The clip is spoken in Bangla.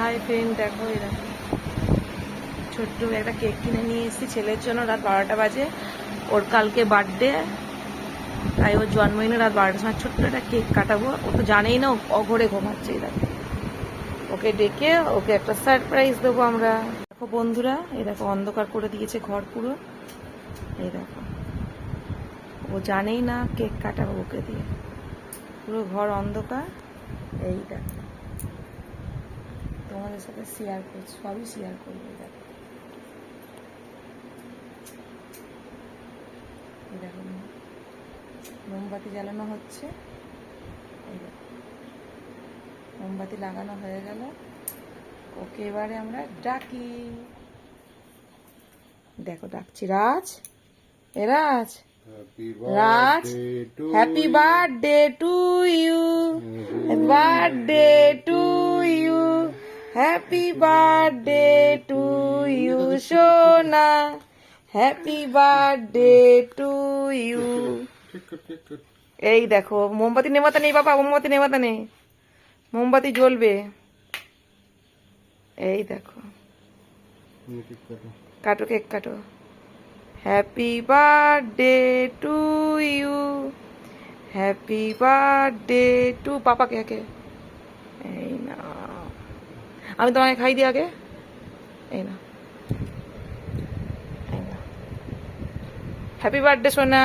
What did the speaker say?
হাই ফ্রেন্ড দেখো এরকম ছোট্ট একটা কেক কিনে নিয়ে এসেছি, ছেলের জন্য রাত বারোটা বাজে। ওর কালকে বার্থডে তাই ওর জন্মদিনে রাত বারোটার সময় ছোট্ট একটা কেক কাটাবো। ও তো জানেই না অঘরে ঘুমাচ্ছে দেখো ওকে ডেকে ওকে একটা সারপ্রাইজ দেবো আমরা। দেখো বন্ধুরা, এই দেখো অন্ধকার করে দিয়েছে ঘর পুরো। এই দেখো। ও জানেই না কেক কাটাবো ওকে দিয়ে। পুরো ঘর অন্ধকার। এই দেখো। তোমাদের সাথে শেয়ার করছি সবই শেয়ার করব দেখো। দেখো মোমবাতি জ্বালানো হচ্ছে। মোমবাতি লাগানো হয়ে গেল। ওকে এবারে আমরা ডাকি। দেখো ডাকছি। রাজ? এ Raj? Raj happy birthday to you birthday to happy birthday to you সোনা হ্যাপি বার্থডে টু ইউ এই দেখো, মোমবাতি নেমাতা নেই, বাবা, মোমবাতি নেমাতা নেই। মোমবাতি জ্বলবে। এই দেখো। কাটো কেক, কাটো। Happy birthday to you happy birthday to পাপাকে আগে এই না। আমি তোমাকে খাই দিই আগে। এই না হ্যাপি বার্থডে সোনা।